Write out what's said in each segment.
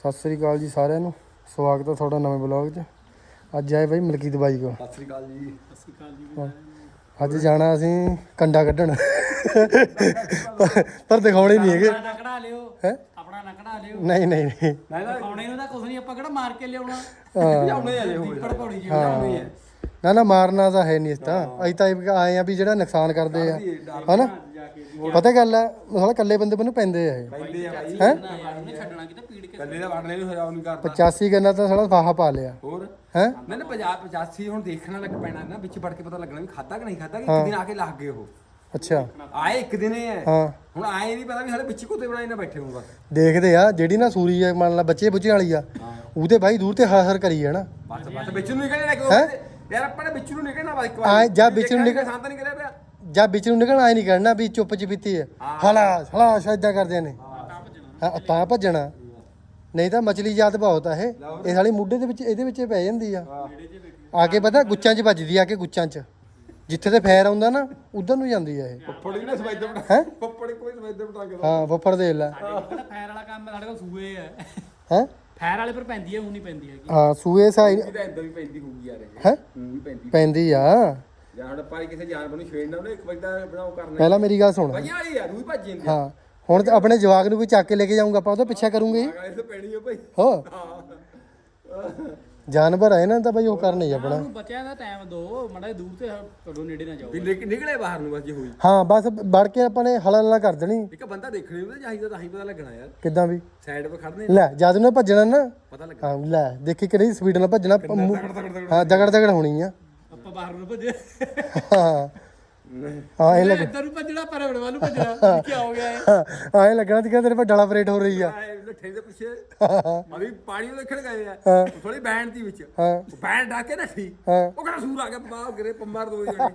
ਸਤਿ ਸ੍ਰੀ ਅਕਾਲ ਜੀ ਸਾਰਿਆਂ ਨੂੰ। ਸਵਾਗਤ ਹੈ ਤੁਹਾਡਾ ਨਵੇਂ ਬਲੌਗ 'ਚ। ਅੱਜ ਆਏ ਬਾਈ ਮਲਕੀਤ ਬਾਈ ਕੋ ਸਤਿ ਸ੍ਰੀ ਅਕਾਲ ਜੀ। ਅੱਜ ਜਾਣਾ ਅਸੀਂ ਕੰਡਾ ਕੱਢਣ। ਪਰ ਦਿਖਾਉਣੇ ਨਹੀਂ ਹੈਗੇ। ਆਪਣਾ ਨਕੜਾ ਲਿਓ। ਹੈ? ਆਪਣਾ ਨਕੜਾ ਲਿਓ। ਨਹੀਂ ਨਹੀਂ ਨਹੀਂ। ਮੈਂ ਤਾਂ ਆਉਣੇ ਨੂੰ ਤਾਂ ਕੁਝ ਨਹੀਂ ਆਪਾਂ ਕਿਹੜਾ ਮਾਰ ਕੇ ਲਿਆਉਣਾ? ਜਾਉਣੇ ਆ ਜੇ। ਹੋਏ ਪੜ ਪੌੜੀ ਜੀ ਹਾਂ। ਨਾ ਨਾ ਮਾਰਨਾ ਤਾਂ ਹੈ ਨਹੀਂ ਇਸ ਤਾਂ ਅਸੀਂ ਤਾਂ ਇਹ ਆਏ ਆ ਵੀ ਜਿਹੜਾ ਨੁਕਸਾਨ ਕਰਦੇ ਆ। ਹਨਾ? ਕੇ। ਪਤਾ ਗੱਲ ਆ ਸਾਲਾ ਇਕੱਲੇ ਬੰਦੇ ਮੈਨੂੰ ਪੈਂਦੇ ਆ ਇਹ। ਪੈਂਦੇ ਆ ਬਾਈ ਹੈ? ਨਾ ਉਹਨੇ ਛੱਡਣਾ ਕਿਤੇ ਪੀੜ ਕੇ ਕੱਲੇ ਦਾ ਵੜਨੇ ਨੂੰ ਹਰਾਉ ਨਹੀਂ ਕਰਦਾ। 85 ਗੰਨਾ ਤਾਂ ਸਾਲਾ ਫਾਹਾ ਪਾ ਲਿਆ। ਹੋਰ? ਹੈ? ਨਾ ਨਾ 50 85 ਹੁਣ ਦੇਖਣਾ ਲੱਗ ਪੈਣਾ ਨਾ ਵਿੱਚ ਵੜ ਕੇ ਪਤਾ ਲੱਗਣਾ ਵੀ ਖਾਦਾ ਕਿ ਨਹੀਂ ਖਾਦਾ ਕਿ ਇੱਕ ਦਿਨ ਆ ਕੇ ਲੱਗ ਗਏ ਉਹ। ਅੱਛਾ। ਆਏ ਇੱਕ ਦਿਨ ਹੀ ਹੈ। ਹਾਂ। ਹੁਣ ਆਏ ਨਹੀਂ ਪਤਾ ਵੀ ਹਲੇ ਵਿੱਚ ਕੋਤੇ ਬਣਾਏ ਨਾ ਬੈਠੇ ਹੋਣ ਬਸ। ਦੇਖਦੇ ਆ ਜਿਹੜੀ ਨਾ ਸੂਰੀ ਆ ਮੰਨ ਲਾ ਬੱਚੇ ਬੁੱਝੇ ਵਾਲੀ ਆ ਉਹਦੇ ਬਾਈ ਦੂਰ ਤੇ ਹਰ ਹਰ ਕਰੀ ਆ ਨਾ। ਬਸ ਬਸ ਵਿੱਚ ਨੂੰ ਦੋ ਵਾਰ ਤੇ- ਯਾਰ ਆਪਾਂ ਨੇ ਵਿੱਚ ਨੂੰ ਨਿਕਲਣਾ ਬਸ ਇੱਕ ਵਾਰ। ਆਏ ਜਾਂ ਵਿੱਚ ਨੂੰ ਨਿਕਲ- ਸਾਂ ਤਾਂ ਨਹੀਂ ਕਰਿਆ ਪਿਆ। ਜਾਂ ਵਿੱਚ ਨੂੰ ਨਿਕਲਣਾ ਆਏ ਨਹੀਂ ਕਰਨਾ ਵੀ ਚੁੱਪ ਚਪੀਤੀ ਆ। ਹਲਾ ਹਲਾ ਸ਼ਾਇਦਾਂ ਕਰਦੇ ਨੇ। ਹਾਂ। ਤਾਂ ਭੱਜਣਾ। ਨਹੀਂ ਤਾਂ ਮਛਲੀ ਜਾਤ ਬਹੁਤ ਆ ਇਹ। ਇਹ ਸਾਲੀ ਮੁੱਢੇ ਦੇ ਵਿੱਚ ਇਹਦੇ ਵਿੱਚ ਹੀ ਪੈ ਜਾਂਦੀ ਆ। ਆ ਕੇ ਪਤਾ ਗੁੱਚਾਂ 'ਚ ਵੱਜਦੀ ਆ ਕੇ ਗੁੱਚਾਂ 'ਚ। ਜਿੱਥੇ ਤੇ ਫੈਰ ਆਉਂਦਾ ਨਾ ਉਧਰ ਨੂੰ ਜਾਂਦੀ ਆ ਇਹ। ਪੱਪੜ ਵੀ ਨਾ ਸਵੈਦੇ ਬਣਾ ਹੈਂ? ਪੱਪੜ ਕੋਈ ਸਵੈਦੇ ਬਣਾ ਕੇ ਹਾਂ ਫੁੱਫੜ ਦੇ ਲੈ। ਕਿਹੜਾ ਫਾਇਰ ਵਾਲਾ ਕੰਮ ਹੈ, ਸਾਡੇ ਕੋਲ ਸੂਏ ਹੈ ਹੈ? ਫਾਇਰ ਵਾਲੇ ਪਰ ਪੈਂਦੀ ਹੈ ਉਹ ਨਹੀਂ ਪੈਂਦੀ ਹੈਗੀ। ਹਾਂ ਸੂਏ ਸਾਈ ਇਹ ਤਾਂ ਇਦਾਂ ਵੀ ਪੈਂਦੀ ਹੋਊਗੀ ਯਾਰ ਇਹ। ਹੈ? ਹੂੰ ਵੀ ਪੈਂਦੀ ਪੈਂਦੀ ਆ। ਜਾਂ ਹੁਣ ਆਪਾਂ ਕਿਸੇ ਜਾਨਵਰ ਨੂੰ ਛੇੜਨਾ ਉਹਨੇ ਇੱਕ ਵਾਰ ਤਾਂ ਬਣਾਓ ਕਰਨਾ ਪਹਿਲਾਂ ਮੇਰੀ ਗੱਲ ਸੁਣ। ਭਈਆ ਵਾਲੀ ਯਾਰ ਉਹ ਵੀ ਭੱਜ ਜਾਂਦੀ ਹਾਂ ਹੁਣ ਤਾਂ ਆਪਣੇ ਜਵਾਕ ਨੂੰ ਕੋਈ ਚੱਕ ਕੇ ਲੈ ਕੇ ਜਾਊਂਗਾ ਆਪਾਂ ਉਹਦਾ ਪਿੱਛਾ ਕਰੂੰਗੇ। ਹੀ। ਅਗਲੇ ਤੇ ਪੈਣੀ ਹੋ ਭਾਈ। ਹੋ ਹਾਂ। ਜਾਨਵਰ ਹੈ ਨਾ ਤਾਂ ਬਈ ਉਹ ਕਰਨਾ ਹੀ ਆਪਣਾ। ਉਹਨੂੰ ਬੱਚਿਆਂ ਦਾ ਟਾਈਮ ਦਿਓ ਮੜਾ ਦੂਰ ਤੇ ਕਰੋ ਨੇੜੇ ਨਾ ਜਾਓ। ਵੀ ਨਿਕ- ਨਿਕਲੇ ਬਾਹਰ ਨੂੰ ਬਸ ਜੇ ਹੋਈ। ਹਾਂ ਬਸ ਵੜ ਕੇ ਆਪਾਂ ਨੇ ਹਲਾ ਹਲਾ ਕਰ ਦੇਣੀ। ਇੱਕ ਬੰਦਾ ਦੇਖਣੇ ਨੂੰ ਚਾਹੀਦਾ ਤਾਂ ਹੀ ਪਤਾ ਲੱਗਣਾ ਯਾਰ। ਕਿੱਦਾਂ ਵੀ? ਸਾਈਡ 'ਤੇ ਖੜਨੇ ਲੈ ਜਦ ਨੂੰ ਭੱਜਣਾ ਨਾ ਪਤਾ ਲੱਗਾ ਹਾਂ ਲੈ ਦੇਖੀ ਕਿਹੜੀ ਸਪੀਡ ਨਾਲ ਭੱਜਣਾ ਮੂੰਹ- ਹਾਂ ਦਗੜ ਦਗੜ ਹੋਣੀ ਆ। ਆਪਾਂ ਬਾਹਰ ਨੂੰ ਭੱਜੇ। ਹਾਂ। ਹਾਂ ਇਹ ਲੱਗ ਇੱਧਰ ਨੂੰ ਭੱਜਣਾ ਪਰ ਵੱਲ ਨੂੰ ਭੱਜਣਾ। ਕੀ ਹੋ ਗਿਆ ਇਹ? ਹਾਂ ਇਹ ਲੱਗਣਾ ਸੀ ਕਿ ਤੇਰੇ ਪਰ ਡਲਾ ਹੋ ਰਹੀ ਆ। ਠੇਂ ਦੇ ਪਿੱਛੇ ਅਭੀ ਪਾਣੀ ਦੇਖਣ ਗਏ ਆ। ਥੋੜੀ ਬੈਂਡ ਦੀ ਵਿੱਚ। ਹਾਂ। ਬੈਂਡ ਡਾ ਕੇ ਹਾਂ। ਉਹ ਕਹਿੰਦਾ ਸੂਰ ਆ ਗਿਆ ਬਾਹਰ ਗਰੇ ਪੰਮਾਰ ਦੋ ਜਣੇ।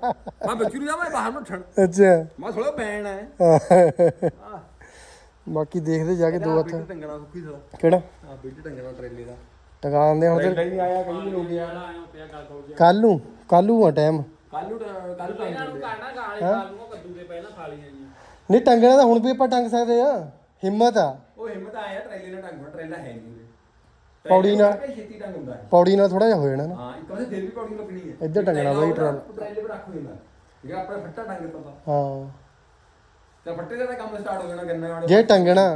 ਮੈਂ ਵਿੱਚ ਨੂੰ ਜਾਵਾਂ ਬਾਹਰ ਨੂੰ ਠਣ ਅੱਛਾ। ਮੈਂ ਥੋੜਾ ਬੈਂਡ ਹਾਂ। ਬਾਕੀ ਦੇਖਦੇ ਜਾ ਕੇ ਦੋ ਹੱਥ। ਟੰਗਣਾ ਸੁੱਕੀ ਕਿਹੜਾ? ਆ ਬਿੱਟ ਟੰਗਣਾ ਟਰੇਲੇ ਦਾ। ਟਿਕਾਉਂਦੇ ਹੁਣ ਤੇ ਟਰੇਲਾ ਨਹੀਂ ਆਇਆ ਕਈ ਹੋ ਗਿਆ। ਆਇਆ ਪਿਆ ਗੱਲ ਹੋ ਗਿਆ। ਕੱਲ ਨੂੰ ਕੱਲ ਨੂੰ ਆ ਟਾਈਮ ਕੱਲ ਨੂੰ ਕੱਲ ਟੰਗ ਇਹਨਾਂ ਨੂੰ ਕਾਣਾ ਗਾਲੇ ਖਾ ਲੂੰਗਾ ਕੱਦੂ ਦੇ ਪਹਿਲਾਂ ਖਾ ਲਈਆਂ ਜੀ। ਨਹੀਂ ਟੰਗਣਾ ਤਾਂ ਹੁਣ ਵੀ ਆਪਾਂ ਟੰਗ ਸਕਦੇ ਆ। ਹਿੰਮਤ ਆ। ਉਹ ਹਿੰਮਤ ਆਇਆ ਟਰੇਲੇ ਨਾਲ ਟੰਗਣਾ ਟਰੇਲਾ ਹੈ ਨਹੀਂ ਪੌੜੀ ਨਾਲ ਛੇਤੀ ਟੰਗ ਹੁੰਦਾ ਹੈ। ਪੌੜੀ ਨਾਲ ਥੋੜਾ ਜਿਹਾ ਹੋ ਜਾਣਾ ਨਾ। ਹਾਂ ਇੱਕ ਵਾਰ ਫਿਰ ਵੀ ਪੌੜੀ ਲੱਗਣੀ ਹੈ। ਇੱਧਰ ਟੰਗਣਾ ਬਾਈ ਟਰਾਲ। ਟਰੇਲੇ 'ਤੇ ਰੱਖ ਦਿੰਦਾ ਜਿਹੜਾ ਆਪਣਾ ਫੱਟਾ ਟੰਗ ਦਿੱਤਾ ਹਾਂ। ਤੇ ਫੱਟੇ ਦਾ ਤਾਂ ਕੰਮ ਸਟਾਰਟ ਹੋ ਜਾਣਾ ਗੰਨੇ ਵਾਲੇ ਜੇ ਟੰਗਣਾ।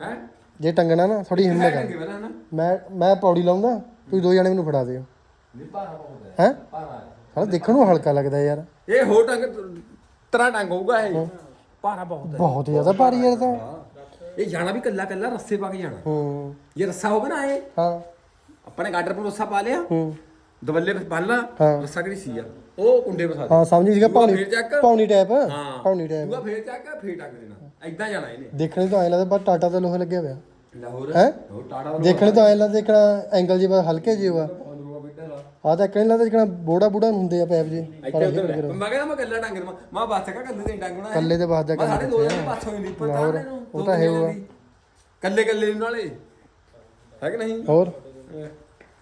ਹੈ? ਜੇ ਟੰਗਣਾ ਨਾ ਥੋੜੀ ਹਿੰਮਤ ਆ। ਟੰਗੇ ਪਹਿਲਾਂ ਨਾ। ਮੈਂ ਮੈਂ ਪੌੜੀ ਲਾਉਂਦਾ ਤੁਸੀਂ ਦੋ ਜਣੇ ਮੈਨੂੰ ਫੜਾ ਦਿਓ। ਨਹੀਂ ਭਾਰਾ ਬਹੁਤ ਹੈ। ਹੈ? ਭਾਰਾ ਹੈ। ਸਾਲਾ ਦੇਖਣ ਨੂੰ ਹਲਕਾ ਲੱਗਦਾ ਯਾਰ। ਇਹ ਹੋ ਟੰਗ ਤਰ੍ਹਾਂ ਟੰਗ ਹੋਊਗਾ ਇਹ। ਭਾਰਾ ਬਹੁਤ ਹੈ। ਬਹੁਤ ਜ਼ਿਆਦਾ ਭਾਰੀ ਯਾਰ ਤਾਂ। ਇਹ ਜਾਣਾ ਵੀ ਕੱਲਾ ਕੱਲਾ ਰੱਸੇ ਪਾ ਕੇ ਜਾਣਾ। ਹੂੰ। ਇਹ ਰੱਸਾ ਹੋਵੇ ਨਾ ਇਹ ਹਾਂ। ਆਪਾਂ ਨੇ ਗਾਡਰ ਪਰ ਰੱਸਾ ਪਾ ਲਿਆ। ਹੂੰ। ਦਵੱਲੇ ਪਰ ਬੰਨ ਲਾ ਹਾਂ। ਰੱਸਾ ਕਿਹੜੀ ਸੀ ਆ? ਉਹ ਕੁੰਡੇ ਪਸਾ ਦੇ। ਹਾਂ ਸਮਝ ਗਿਆ ਦੂਆ ਪੌਣੀ ਫੇਰ ਚੱਕ। ਪੌਣੀ ਟੈਪ। ਹਾਂ। ਪੌਣੀ ਟੈਪ। ਦੂਆ ਫੇਰ ਚੱਕ ਫੇਰ ਟੰਗ ਦੇਣਾ। ਐਦਾਂ ਜਾਣਾ ਇਹਨੇ। ਦੇਖਣੇ ਤੋਂ ਐ ਲੱਗਦਾ ਪਰ ਟਾਟਾ ਤੇ ਲੋਹਾ ਲੱਗਿਆ ਹੋਇਆ। ਲਾਹੌਰ। ਹੈ? ਉਹ ਟਾੜਾ ਦੇਖਣੇ ਤੋਂ ਐ ਲੱਗਦਾ ਦੇਖਣਾ ਐਂਗਲ ਜੀ ਬਸ ਹਲਕੇ ਜਿਹੇ ਵਾ ਆ ਤਾਂ ਕਹਿੰਦਾ ਲੱਗਦਾ ਜਿਹੜਾ ਬੋੜਾ ਬੂੜਾ ਹੁੰਦੇ ਆ ਪੈਪ ਜੀ ਇੱਥੇ ਉੱਧਰ ਮੈਂ ਕਹਿੰਦਾ ਮੈਂ ਕੱਲਾ ਟੰਗ ਦੇਵਾਂ ਮੈਂ ਬੱਸ ਕਾ ਕੱਲੇ ਤੇ ਟੰਗਣਾ ਹੈ ਕੱਲੇ ਤੇ ਬਾਤ ਦਾ ਕੰਮ ਸਾਡੇ ਦੋ ਜਣੇ ਬੱਸ ਹੋਈ ਨਹੀਂ ਪਤਾ ਉਹ ਤਾਂ ਹੈ ਉਹ। ਕੱਲੇ ਕੱਲੇ ਨਾਲੇ ਹੈ ਕਿ ਨਹੀਂ? ਹੋਰ?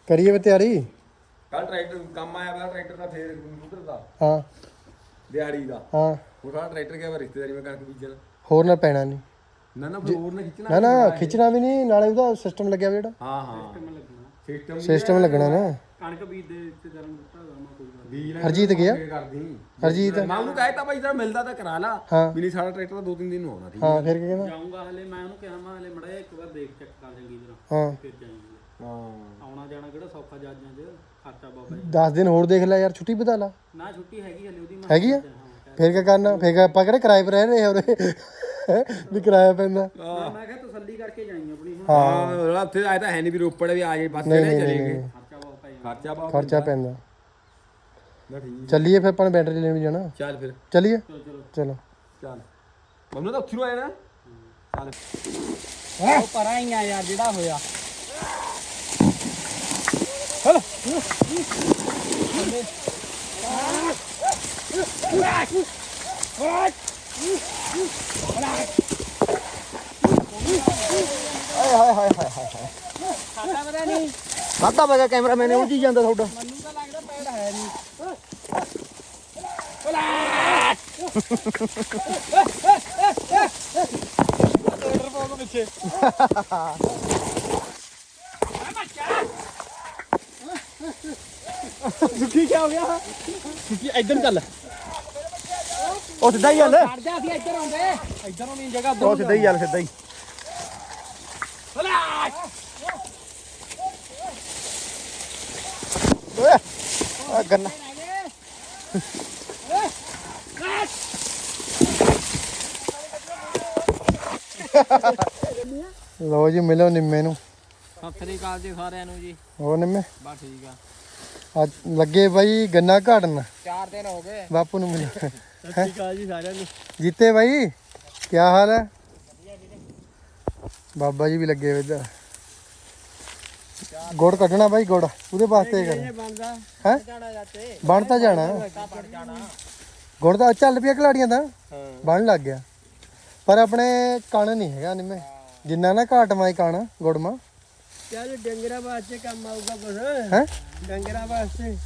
ਕਰੀਏ ਵੇ ਤਿਆਰੀ? ਕੱਲ ਟਰੈਕਟਰ ਕੰਮ ਆਇਆ ਵਾਲਾ ਟਰੈਕਟਰ ਦਾ ਫੇਰ ਕੰਪਿਊਟਰ ਦਾ। ਹਾਂ। ਦਿਹਾੜੀ ਦਾ। ਹਾਂ। ਉਹ ਸਾਡਾ ਟਰੈਕਟਰ ਗਿਆ ਵਾ ਰਿਸ਼ਤੇਦਾਰੀ ਮੈਂ ਕਣਕ ਬੀਜਣ। ਹੋਰ ਨਾ ਪੈਣਾ ਨਹੀਂ ਨਾ ਨਾ ਹੋਰ ਨਾ ਖਿੱਚਣਾ ਨਾ ਨਾ ਖਿੱਚਣਾ ਵੀ ਨਹੀਂ ਨਾਲੇ ਉਹਦਾ ਸਿਸਟਮ ਲੱਗਿਆ ਵਾ ਜਿਹੜਾ। ਹਾਂ ਹਾਂ। ਸਿਸਟਮ ਸਿਸਟਮ ਲੱਗਣਾ ਨਾ। ਕਣਕ ਬੀਜ ਦੇ ਤੇ ਕਰਨ ਦਿੱਤਾ ਮੈਂ ਕੋਈ ਗੱਲ ਬੀਜ ਲੈ ਹਰਜੀਤ ਗਿਆ? ਕਰਦੀ ਹਰਜੀਤ? ਮੈਂ ਉਹਨੂੰ ਕਹਿਤਾ ਭਾਈ ਜਦ ਮਿਲਦਾ ਤਾਂ ਕਰਾ ਲਾ। ਹਾਂ। ਵੀ ਨਹੀਂ ਸਾਡਾ ਟਰੈਕਟਰ ਤਾਂ ਦੋ ਤਿੰਨ ਦਿਨ ਨੂੰ ਆਉਣਾ ਠੀਕ ਹਾਂ ਫਿਰ ਕੀ ਕਹਿੰਦਾ? ਜਾਊਂਗਾ ਹਲੇ ਮੈਂ ਉਹਨੂੰ ਕਿਹਾ ਮੈਂ ਹਲੇ ਮੜਾ ਇੱਕ ਵਾਰ ਦੇਖ ਚੈੱਕ ਕਰ ਚੰਗੀ ਤਰ੍ਹਾਂ। ਹਾਂ। ਫਿਰ ਜਾਈਂਗੇ ਹਾਂ। ਆਉਣਾ ਜਾਣਾ ਕਿਹੜਾ ਸੌਖਾ ਜਹਾਜ਼ਾਂ 'ਚ? ਖਰਚਾ ਬਹੁਤ ਹੈ। 10 ਦਿਨ ਹੋਰ ਦੇਖ ਲੈ ਯਾਰ ਛੁੱਟੀ ਬਤਾ ਲਾ। ਨਾ ਛੁੱਟੀ ਹੈਗੀ ਹਲੇ ਉਹਦੀ ਮੈਂ ਹੈਗੀ ਆ? ਹਾਂ ਫਿਰ ਕੀ ਕਰਨਾ? ਫਿਰ ਆਪਾਂ ਕਿਹੜੇ ਕਿਰਾਏ ਪਰ ਰਹਿ ਰਹੇ ਹੋਰੇ ਵੀ ਕਿਰਾਇਆ ਪੈਂਦਾ। ਮੈਂ ਕਿਹਾ ਤਸੱਲੀ ਕਰਕੇ ਜਾਈਂ ਆਪਣੀ ਹੁਣ। ਹਾਂ। ਜਿਹੜਾ ਉੱਥੇ ਆਇਆ ਤਾਂ ਹੈ ਨਹੀਂ ਵੀ ਰੋਪੜ ਵੀ ਆ ਜੇ ਬੱਸ ਤੇ ਚਲੇ ਗਏ। ਖਰਚਾ ਬਹੁਤ ਖਰਚਾ ਪੈਂਦਾ। ਨਾ ਠੀਕ ਚੱਲੀਏ ਫਿਰ ਆਪਾਂ ਨੇ ਬੈਟਰੀ ਲੈਣ ਵੀ ਜਾਣਾ। ਚੱਲ ਫਿਰ। ਚੱਲੀਏ? ਚਲੋ ਚਲੋ। ਚਲੋ। ਚੱਲ। ਮੰਮੀ ਤਾਂ ਉੱਥੇ ਨੂੰ ਆਇਆ ਨਾ। ਚੱਲ। ਉਹ ਪਰਾਂ ਹੀ ਆ ਯਾਰ ਜਿਹੜਾ ਹੋਇਆ। ਖਾਤਾ ਪਤਾ ਨਹੀਂ। ਵਾਧਾ ਵਗਾ ਕੈਮਰਾਮੈਨ ਉਹ ਜੀ ਜਾਂਦਾ ਤੁਹਾਡਾ। ਮੈਨੂੰ ਤਾਂ ਲੱਗਦਾ ਪੈੜ ਹੈ ਨਹੀਂ ਟਰੈਕਟਰ ਪਾਉਣ ਪਿੱਛੇ ਸੁੱਕੀ ਕੀ ਹੋ ਗਿਆ? ਸੁੱਕੀ ਇਧਰ ਚੱਲ। ਉਹ ਸਿੱਧਾ ਹੀ ਚੱਲ। ਛੱਡ ਜਾ ਅਸੀਂ ਇੱਧਰ ਆਉਂਦੇ। ਇੱਧਰੋਂ ਨਹੀਂ ਜਗ੍ਹਾ ਉਹ ਸਿੱਧਾ ਹੀ ਚੱਲ ਸਿੱਧਾ ਹੀ। ਓਏ ਆ ਗੰਨਾ। ਲਓ ਜੀ ਮਿਲੋ ਨਿੰਮੇ ਨੂੰ। ਸਤਿ ਸ੍ਰੀ ਅਕਾਲ ਜੀ ਸਾਰਿਆਂ ਨੂੰ ਜੀ। ਹੋਰ ਨਿੰਮੇ? ਬਸ ਠੀਕ ਆ। ਅੱਜ ਲੱਗੇ ਬਾਈ ਗੰਨਾ ਘਾੜਨ। ਚਾਰ ਦਿਨ ਹੋ ਗਏ। ਬਾਪੂ ਨੂੰ ਮਿਲੋ। ਸਤਿ ਸ਼੍ਰੀ ਅਕਾਲ ਜੀ ਸਾਰਿਆਂ ਨੂੰ। ਜੀਤੇ ਬਾਈ ਕੀ ਹਾਲ ਹੈ? ਬਾਬਾ ਜੀ ਵੀ ਲੱਗੇ ਹੋਏ ਇੱਧਰ। ਗੁੜ ਕੱਢਣਾ ਬਾਈ ਗੁੜ ਉਹਦੇ ਵਾਸਤੇ ਕਰ ਬਣਦਾ। ਹੈ? ਜਾਣਾ ਜਾਤੇ ਬਣ ਤਾਂ ਜਾਣਾ। ਗੁੜ ਤਾਂ ਚੱਲ ਪਿਆ ਖਿਲਾੜੀਆਂ ਦਾ। ਹਾਂ। ਬਣ ਲੱਗ ਗਿਆ। ਪਰ ਆਪਣੇ ਕਣ ਨਹੀਂ ਹੈਗਾ ਨਿੰਮੇ। ਜਿੰਨਾ ਨਾ ਘਾਟ ਮਾਈ ਕਣ ਗੁੜ ਮਾ ਚੱਲ ਡੰਗਰਾਂ ਵਾਸਤੇ ਕੰਮ ਆਊਗਾ ਕੁਛ। ਹੈ? ਡੰਗਰਾਂ ਵਾਸਤੇ।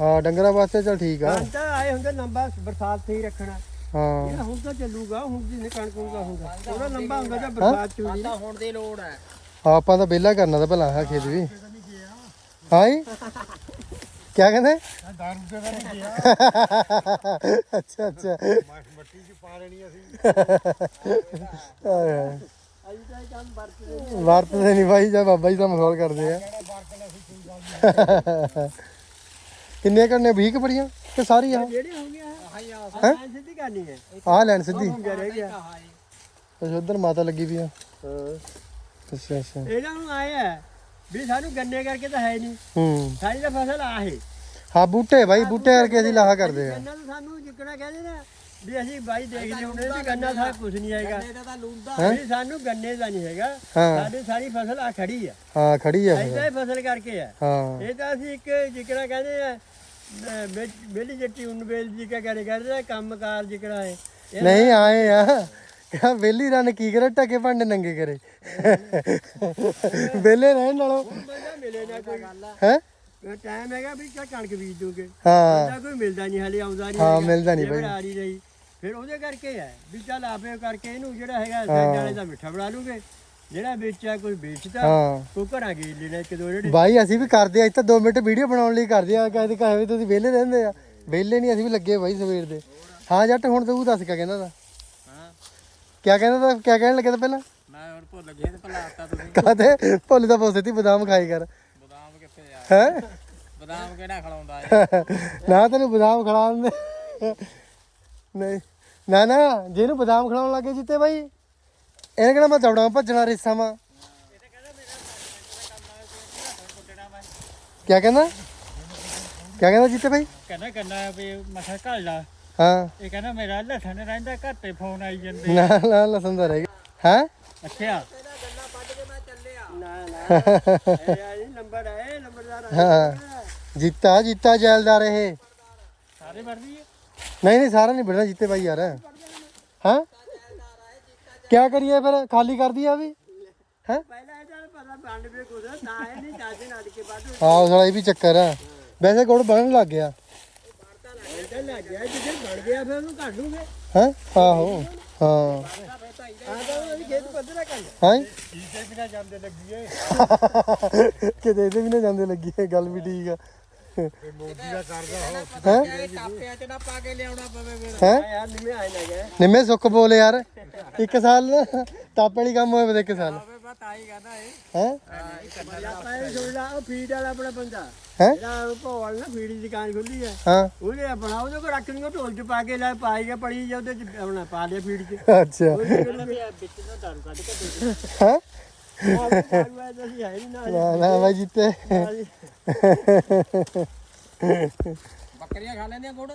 ਹਾਂ ਡੰਗਰਾਂ ਵਾਸਤੇ ਚੱਲ ਠੀਕ ਆ। ਤਾਂ ਆਏ ਹੁੰਦੇ ਲੰਬਾ ਬਰਸਾਤ ਤੇ ਹੀ ਰੱਖਣਾ। ਹਾਂ। ਇਹ ਹੁਣ ਤਾਂ ਚੱਲੂਗਾ ਹੁਣ ਜਿੰਨੇ ਕਣਕ ਹੋਊਗਾ ਹੁੰਦਾ ਥੋੜਾ ਲੰਬਾ ਹੁੰਦਾ ਤਾਂ ਬਰਸਾਤ ਚ ਹੁੰਦੀ ਹੁਣ ਦੀ ਲੋੜ ਹਾਂ, ਆਪਾਂ ਤਾਂ ਵਿਹਲਾ ਕਰਨਾ ਤਾਂ ਭਲਾ ਹੈ ਖੇਤ ਵੀ। ਹਾਈ ਕੀ ਕਹਿੰਦੇ? ਅੱਛਾ ਅੱਛਾ। ਮੱਟੀ ਚ ਪਾ ਲੈਣੀ ਅਸੀਂ ਵਰਤਦੇ ਨਹੀਂ ਬਾਈ ਜਾਂ ਬਾਬਾ ਜੀ ਤਾਂ ਮਖੌਲ ਕਰਦੇ ਆ। ਕਿੰਨੇ ਕਰਨੇ 20 ਕੁ ਬੜੀਆਂ ਤੇ ਸਾਰੀਆਂ ਜਿਹੜੇ ਹੋ? ਹਾਂ ਹਾਂ ਸਿੱਧੀ। ਕਰਨੀ ਹੈ ਆਹ ਲੈਣ ਸਿੱਧੀ ਉਧਰ ਮਾਤਾ ਲੱਗੀ ਵੀ ਆ। ਹਾਂ। ਅੱਛਾ ਅੱਛਾ। ਇਹਨਾਂ ਨੂੰ ਆਇਆ ਵੀ ਸਾਨੂੰ ਗੰਨੇ ਕਰਕੇ ਤਾਂ ਹੈ ਨਹੀਂ ਹੂੰ। ਸਾਡੀ ਤਾਂ ਫਸਲ ਆਹੇ ਹਾਂ ਬੂਟੇ ਬਾਈ ਬੂਟੇ ਕਰਕੇ ਅਸੀਂ ਲਾਹਾ ਕਰਦੇ ਆ। ਗੰਨਾ ਤਾਂ ਸਾਨੂੰ ਜਿੱਕਣਾ ਕਹਿੰਦੇ ਨਾ ਵੀ ਅਸੀਂ ਬਾਈ ਦੇਖਦੇ ਹੁੰਦੇ ਵੀ ਗੰਨਾ ਸਾਡਾ ਕੁਝ ਨਹੀਂ ਹੈਗਾ। ਇਹਦਾ ਤਾਂ ਲੂੰਦਾ। ਹੈਂ? ਵੀ ਸਾਨੂੰ ਗੰਨੇ ਦਾ ਨਹੀਂ ਹੈਗਾ। ਹਾਂ। ਸਾਡੀ ਸਾਰੀ ਫਸਲ ਆ ਖੜੀ ਆ ਹਾਂ ਖੜੀ ਆ ਫਿਰ। ਐਦਾਂ ਹੀ ਫਸਲ ਕਰਕੇ ਆ ਹਾਂ। ਇਹ ਤਾਂ ਅਸੀਂ ਇੱਕ ਜਿਕਣਾ ਕਹਿੰਦੇ ਆ ਬੇਲੀ ਜੱਟੀ ਉਨ ਬੇਲ ਜੀ ਕਾ ਕਰੇ ਕਰਦੇ ਕੰਮਕਾਰ ਜਿਕਣਾ ਹੈ। ਇਹ ਨਹੀਂ ਆਏ ਆ। ਕਹਾਂ ਵੇਲੀ ਰਨ ਕੀ ਕਰੇ ਟਕੇ ਭਾਂਡੇ ਨੰਗੇ ਕਰੇ। ਵੇਲੇ ਰਹਿਣ ਨਾਲੋਂ। ਮਿਲੇ ਨਾ ਕੋਈ ਹੈ ਟਾਈਮ ਹੈਗਾ ਵੀ ਕਿਆ ਕਣਕ ਬੀਜ ਦੂਗੇ। ਹਾਂ। ਬੰਦਾ ਕੋਈ ਮਿਲਦਾ ਨਹੀਂ ਹਲੇ ਆਉਂਦਾ ਨਹੀਂ ਹਾਂ। ਮਿਲਦਾ ਨਹੀਂ ਬਾਈ। ਬਣਾ ਨਹੀਂ ਰਹੀ। ਫਿਰ ਉਹਦੇ ਕਰਕੇ ਹੈ ਵੀ ਚੱਲ ਆਪੇ ਕਰਕੇ ਇਹਨੂੰ ਜਿਹੜਾ ਹੈਗਾ ਸਾਈਡ ਵਾਲੇ ਦਾ ਮਿੱਠਾ ਬਣਾ ਲੂਗੇ। ਜਿਹੜਾ ਵੇਚਿਆ ਕੋਈ ਵੇਚਦਾ ਹਾਂ। ਕੋਈ ਘਰਾਂ ਗੇ ਲੈਣਾ ਇੱਕ ਦੋ ਜਿਹੜੇ। ਬਾਈ ਅਸੀਂ ਵੀ ਕਰਦੇ ਆ ਇੱਥੇ 2 ਮਿੰਟ ਵੀਡੀਓ ਬਣਾਉਣ ਲਈ ਕਰਦੇ ਆ ਕਹਿੰਦੇ ਕਹੇ ਵੀ ਤੁਸੀਂ ਵਿਹਲੇ ਰਹਿੰਦੇ ਆ। ਵਿਹਲੇ ਨਹੀਂ ਅਸੀਂ ਵੀ ਲੱਗੇ ਬਾਈ ਸਵੇਰ ਦੇ। ਹਾਂ ਜੱਟ ਹੁਣ ਤੂੰ ਦੱਸ ਕਿਆ ਕਹਿੰਦਾ ਹਾਂ ਕਿਆ ਕਹਿੰਦਾ ਤਾ ਕਿਆ ਕਹਿਣ ਲੱਗੇ ਤਾ ਪਹਿਲਾਂ? ਮੈਂ ਹੁਣ ਭੁੱਲ ਗਿਆ ਤੇ ਭਲਾਤਾ ਤੁਸੀਂ। ਕਹਤੇ? ਭੁੱਲ ਦਾ ਪੁੱਛਦੀ ਬਦਾਮ ਖਾਈ ਕਰ। ਬਦਾਮ ਕਿੱਥੇ ਯਾਰ ਹੈ? ਬਦਾਮ ਕਿਹੜਾ ਖਲਾਉਂਦਾ ਹੈ ਨਾ ਤੈਨੂੰ ਬਦਾਮ ਖਿਲਾਉਣ ਦੇ। ਨਹੀਂ। ਨਾ ਨਾ ਜਿਹਨੂੰ ਬਦਾਮ ਖਿਲਾਉਣ ਲੱਗੇ ਜਿੱਤੇ ਬਾਈ ਇਹਨੇ ਕਿਹੜਾ ਮੈਂ ਦੌੜਾਂ ਭੱਜਣਾ ਰੇਸਾਂ ਮਾ ਕਿਆ ਕਹਿੰਦਾ? ਕਿਆ ਕਹਿੰਦਾ ਜਿੱਤੇ ਬਾਈ? ਕਹਿੰਦਾ ਕਹਿੰਦਾ ਵੀ ਮਸਾ ਘੱਲ ਲਾ। ਹਾਂ। ਇਹ ਕਹਿੰਦਾ ਮੇਰਾ ਲਸਣ ਰਹਿੰਦਾ ਘਰ ਤੇ ਫੋਨ ਆਈ ਜਾਂਦੇ ਨਾ ਨਾ ਲਸਣ ਦਾ ਰਹਿ ਗਿਆ ਹੈ? ਅੱਛਾ। ਨਾ ਨਾ ਇਹ ਆ ਜੀ ਨੰਬਰ ਹੈ। ਨੰਬਰਦਾਰ ਹਾਂ ਜੀਤਾ ਜੀਤਾ ਜੈਲਦਾਰ ਇਹ। ਸਾਰੇ ਵਰਦੀ ਨਹੀਂ ਨਹੀਂ ਸਾਰਾ ਨਹੀਂ ਬੜਨਾ ਜਿੱਤੇ ਬਾਈ ਯਾਰ। ਹਾਂ? ਕਿਆ ਕਰੀਏ ਫਿਰ? ਖਾਲੀ ਕਰ ਦਈਏ ਵੀ? ਹੈ? ਪਹਿਲਾਂ ਇਹਦਾ ਪਤਾ ਬੰਡ ਵੀ ਕੁਛ ਨਾ ਇਹ ਨਹੀਂ ਚਾਚੇ ਨਾਲ ਕੇ ਬਾਅਦ ਹਾਂ ਸਾਲਾ ਇਹ ਵੀ ਚੱਕਰ ਆ। ਵੈਸੇ ਗੁੜ ਬਣਨ ਲੱਗ ਗਿਆ। ਇਹਦਾ ਲੱਗ ਗਿਆ ਜਿੱਦੇ ਬਣ ਗਿਆ ਫਿਰ ਉਹਨੂੰ ਕੱਢ ਲੂਗੇ। ਹੈ? ਆਹੋ ਹਾਂ। ਆ ਤਾਂ ਉਹ ਖੇਤ ਪੱਧਰਾ ਕਰ ਹਾਂ? ਠੀਕ ਹੈ ਬਿਨਾ ਜਾਂਦੇ ਲੱਗੀਏ ਕਿਤੇ ਇਹਦੇ ਵੀ ਨਾ ਜਾਂਦੇ ਲੱਗੀ ਇਹ ਗੱਲ ਵੀ ਠੀਕ ਆ। ਮੋਦੀ ਦਾ ਕਰਦਾ ਹੋ? ਹੈ ਕਾਪਿਆਂ ਚ ਨਾ ਪਾ ਕੇ ਲਿਆਉਣਾ ਪਵੇ ਫਿਰ। ਹੈ? ਯਾਰ ਨਿਮੇ ਆਏ ਨਾ ਗਏ ਨਿੰਮੇ ਸੁੱਖ ਬੋਲ ਯਾਰ। ਇੱਕ ਸਾਲ ਤਾਪੇ ਵਾਲੀ ਕੰਮ ਹੋਏ ਵੇ ਇੱਕ ਸਾਲ। ਪਵੇ ਬਸ ਆਈ ਕਹਿੰਦਾ ਇਹ। ਹੈ? ਆਪਾਂ ਇਹ ਸੁਣ ਲਾ ਉਹ ਫੀਡ ਵਾਲਾ ਆਪਣਾ ਬੰਦਾ। ਹੈ? ਜਿਹੜਾ ਭੋਲ ਨਾ ਫੀਡ ਦੀ ਦੁਕਾਨ ਖੁੱਲੀ ਹੈ। ਹਾਂ। ਉਹਨੇ ਆਪਣਾ ਉਹਦੇ ਕੋਲ ਰੱਖ ਲਿਓ ਢੋਲ ਚ ਪਾ ਕੇ ਲੈ ਪਾਈ ਗਿਆ ਪੜੀ ਜਾ ਉਹਦੇ ਚ ਆਪਣਾ ਪਾ ਲਿਆ ਫੀਡ ਚ। ਅੱਛਾ। ਉਹਦੇ ਵਿੱਚ ਨਾ ਦਾਰੂ ਕੱਢ ਕੇ ਹੈ? ਉਹ ਦਾਰੂ ਆ ਤਾਂ ਅਸੀਂ ਹੈ ਨਹੀਂ ਨਾਲ। ਨਾ ਨਾ ਬਾਈ ਜਿੱਤੇ। ਨਾਲ ਹੀ। ਬੱਕਰੀਆਂ ਖਾ ਲੈਂਦੀਆਂ ਗੁੜ?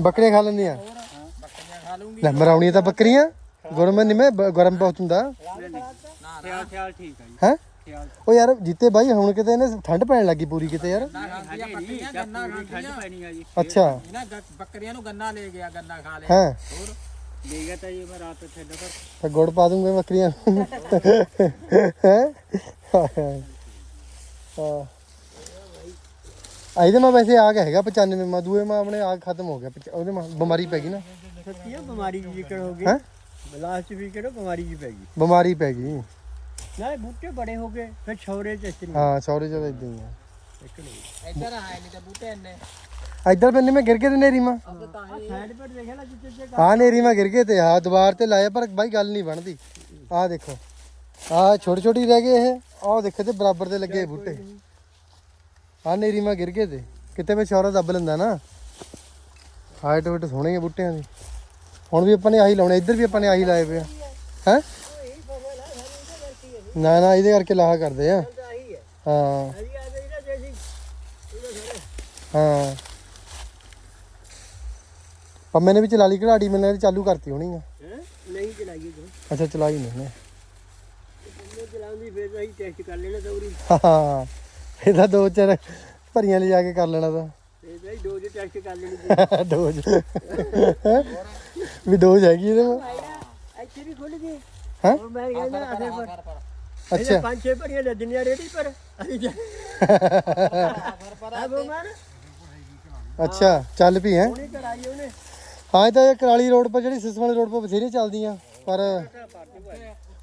ਬੱਕਰੀਆਂ ਖਾ ਲੈਂਦੀਆਂ ਬੱਕਰੀਆਂ ਖਾ ਲੂੰਗੀ। ਲੈ ਮਰਾਉਣੀਆਂ ਤਾਂ ਬੱਕਰੀਆਂ। ਗਰਮ ਨਿੰਮੇ ਬ- ਗਰਮ ਬਹੁਤ ਹੁੰਦਾ। ਖਿਆਲ ਖਿਆਲ ਠੀਕ ਹੈ ਜੀ। ਹੈ? ਖਿਆਲ ਉਹ ਯਾਰ ਜਿੱਤੇ ਬਾਈ ਹੁਣ ਕਿਤੇ ਇਹਨੇ ਠੰਡ ਪੈਣ ਲੱਗੀ ਪੂਰੀ ਕਿਤੇ ਯਾਰ। ਨਾ ਖਾਂਦੀਆਂ ਬੱਕਰੀਆਂ ਗੰਨਾ ਖਾਂਦੀਆਂ ਪੈਣੀ ਆ ਜੀ। ਅੱਛਾ। ਇਹਨਾਂ ਗ- ਬੱਕਰੀਆਂ ਨੂੰ ਗੰਨਾ ਲੈ ਗਿਆ ਗੰਨਾ ਖਾ ਲਿਆ। ਹਾਂ? ਹੋਰ? ਲੈ ਗਿਆ ਤਾਂ ਜੀ ਮੈਂ ਰਾਤ ਉੱਥੇ ਨਫਰ ਤਾਂ ਗੁੜ ਪਾ ਦੂੰਗੇ ਬੱਕਰੀਆਂ ਹੈ? ਹਾਂ। ਇਹਦੇ ਮਾ ਵੈਸੇ ਆ ਗਿਆ ਹੈਗਾ 95 ਮਾ ਦੂਏ ਮਾ ਆਪਣੇ ਆਗ ਖਤਮ ਹੋ ਗਿਆ ਪਚ- ਉਹਦੇ ਮਾ ਬਿਮਾਰੀ ਪੈ ਗਈ ਨਾ। ਬਿਮਾਰੀ ਜੀ ਜਿਕੜ ਹੋ ਗਈ ਹੈਂ? ਲਾਸਟ ਵੀ ਕਿਹੜਾ ਬਿਮਾਰੀ ਜੀ ਪੈ ਗਈ? ਬਿਮਾਰੀ ਪੈ ਗਈ। ਨਾਲੇ ਬੂਟੇ ਬੜੇ ਹੋ ਗਏ ਫਿਰ ਛੋਰੇ ਚ ਅਚਰੀ ਹਾਂ ਸੌਰੇ ਚਲੋ ਇਦਾਂ ਹੀ ਆ। ਇੱਕ ਨਹੀਂ। ਇੱਧਰ ਹੈ ਨਹੀਂ ਤਾਂ ਬੂਟੇ ਇੰਨੇ। ਇੱਧਰ ਬੰਨੇ ਮੈਂ ਗਿਰ ਕੇ ਤੇ ਨੇਰੀ ਮਾਂ। ਸਾਈਡ ਪਰ ਦੇਖਿਆ ਨਾ ਜਿੱਥੇ ਜੇ ਹਾਂ ਨੇਰੀ ਮਾਂ ਗਿਰ ਕੇ ਤੇ ਹਾਂ ਦੀਵਾਰ ਤੇ ਲਾਇਆ ਪਰ ਬਾਈ ਗੱਲ ਨਹੀਂ ਬਣਦੀ। ਆਹ ਦੇਖੋ ਆਹ ਛੋਟੀ ਛੋਟੀ ਰਹਿ ਗਏ ਇਹ। ਆਹ ਦੇਖੋ ਤੇ ਬਰਾਬਰ ਤੇ ਲੱਗੇ ਬੂਟੇ। ਆਹ ਨੇਰੀ ਮਾਂ ਗਿਰ ਗਏ ਤੇ। ਕਿਤੇ ਵੀ ਸ਼ੌਰਾ ਦੱਬ ਲੈਂਦਾ ਨਾ। ਹਾਈਟ ਵਟ ਸੋਹਣੇ ਆ ਬੂਟਿਆਂ ਦੀ। ਹੁਣ ਵੀ ਆਪਾਂ ਨੇ ਆਹੀ ਲਾਉਣੇ ਇੱਧਰ ਵੀ ਆਪਾਂ ਨੇ ਆਹੀ ਲਾਏ ਪਏ ਆ। ਹੈ? ਨਾ ਨਾ ਇਹਦੇ ਕਰਕੇ ਲਾਹਾ ਕਰਦੇ ਆ। ਆਹੀ ਹੈ। ਹਾਂ। ਅਜੀ ਆ ਗਈ ਨਾ ਜੈਸੀ। ਹਾਂ। ਪੰਮੇ ਨੇ ਵੀ ਚਲਾ ਲਈ ਘੜਾੜੀ ਮੈਨੇ ਇਹਦੀ ਚਾਲੂ ਕਰਤੀ ਹੋਣੀ ਆ। ਹੈ? ਨਹੀਂ ਚਲਾਈਏ ਜੋ ਅੱਛਾ ਚਲਾਈ ਨਹੀਂ ਨੇ ਉਹ ਚਲਾਉਂਦੀ ਫਿਰ ਅਸੀਂ ਟੈਸਟ ਕਰ ਲੈਣਾ ਦੌਰੀ। ਹਾਂ ਇਹਦਾ ਦੋ ਚਾਰ ਭਰੀਆਂ ਲਿਜਾ ਕੇ ਕਰ ਲੈਣਾ ਤਾਂ। ਤਾਂ ਦੋ ਜੇ ਟੈਸਟ ਕਰ ਲੈਣੀ ਡੋਜ। ਵੀ ਡੋਜ ਹੈਗੀ ਇਹਦੇ ਵਿੱਚ ਇੱਥੇ ਵੀ ਖੁੱਲ ਗਏ ਹੈਂ? ਉਹ ਮੈਂ ਕਹਿੰਦਾ ਆਸੇ ਪਰ ਅੱਛਾ। ਪੰਜ ਛੇ ਭਰੀਆਂ ਲੱਦਣੀਆਂ ਰੇੜੀ ਪਰ। ਅਸੀਂ ਜਾ ਆ ਬੋਮਾਨ ਅੱਛਾ ਚੱਲ ਪਈ ਹੈ। ਹੁਣੇ ਕਰਾਈ ਉਹਨੇ। ਹਾਂ ਇਹ ਤਾਂ ਕਰਾਲੀ ਰੋਡ 'ਪਰ ਜਿਹੜੀ ਸਿਸਮ ਵਾਲੀ ਰੋਡ 'ਪਰ ਬਥੇਰੀ ਚੱਲਦੀਆਂ ਪਰ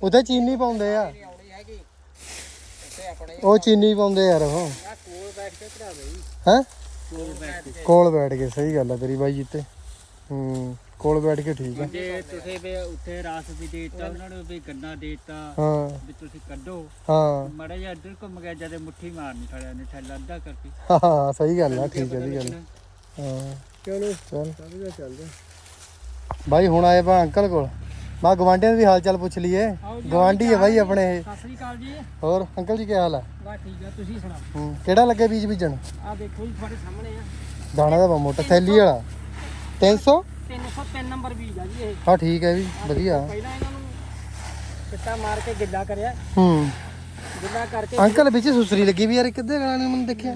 ਉਹਦੇ ਚੀਨੀ ਪਾਉਂਦੇ ਆ। ਉਹ ਚੀਨੀ ਪਾਉਂਦੇ ਯਾਰ ਉਹ। ਹੈ? ਕੋਲ ਬੈਠ ਕੇ ਸਹੀ ਗੱਲ ਆ ਤੇਰੀ ਬਾਈ ਜਿੱਤੇ ਹੂੰ। ਕੋਲ ਬੈਠ ਕੇ ਠੀਕ ਆ। ਜੇ ਤੁਸੀਂ ਵੀ ਉੱਥੇ ਰਾਸ ਵੀ ਦੇਤਾ ਉਹਨਾਂ ਨੂੰ ਵੀ ਗੰਨਾ ਦੇਤਾ ਹਾਂ। ਵੀ ਤੁਸੀਂ ਕੱਢੋ। ਹਾਂ। ਮੜਾ ਜਿਹਾ ਇੱਧਰ ਘੁੰਮ ਗਿਆ ਜਦ ਮੁੱਠੀ ਮਾਰਨੀ ਖੜਿਆ ਨੇ ਥੱਲੇ ਅੱਧਾ ਕਰਕੇ। ਹਾਂ, ਹਾਂ ਸਹੀ ਗੱਲ ਆ ਠੀਕ ਹੈ ਦੀ ਗੱਲ ਹਾਂ। ਚਲੋ ਚੱਲ। ਚੱਲਦਾ ਬਾਈ ਹੁਣ ਆਏ ਬਾ ਅੰਕਲ ਕੋਲ। ਮਾ ਗਵਾਂਢੀਆਂ ਦਾ ਵੀ ਹਾਲ ਚਾਲ ਪੁੱਛ ਲਈਏ। ਗਵਾਂਢੀ ਹੈ ਬਾਈ ਆਪਣੇ ਇਹ। ਸਤਿ ਸ੍ਰੀ ਅਕਾਲ ਜੀ। ਹੋਰ ਅੰਕਲ ਜੀ ਕੀ ਹਾਲ ਆ? ਵਾਹ ਠੀਕ ਆ ਤੁਸੀਂ ਸੁਣਾਓ? ਹੂੰ ਕਿਹੜਾ ਲੱਗੇ ਬੀਜ ਬੀਜਣ? ਆ ਦੇਖੋ ਜੀ ਤੁਹਾਡੇ ਸਾਹਮਣੇ ਆ। ਦਾਣਾ ਦਾ ਬਾ ਮੋਟਾ ਥੈਲੀ ਵਾਲਾ। 300 303 ਨੰਬਰ ਬੀਜ ਆ ਜੀ ਇਹ। ਹਾਂ ਠੀਕ ਹੈ ਵੀ ਵਧੀਆ। ਪਹਿਲਾਂ ਇਹਨਾਂ ਨੂੰ ਪਿੱਟਾ ਮਾਰ ਕੇ ਗਿੱਲਾ ਕਰਿਆ। ਹੂੰ। ਗਿੱਲਾ ਕਰਕੇ ਅੰਕਲ ਵਿੱਚ ਸੁਸਰੀ ਲੱਗੀ ਵੀ ਯਾਰ ਇੱਕ ਅੱਧੇ ਨੇ ਮੈਨੂੰ ਦੇਖਿਆ।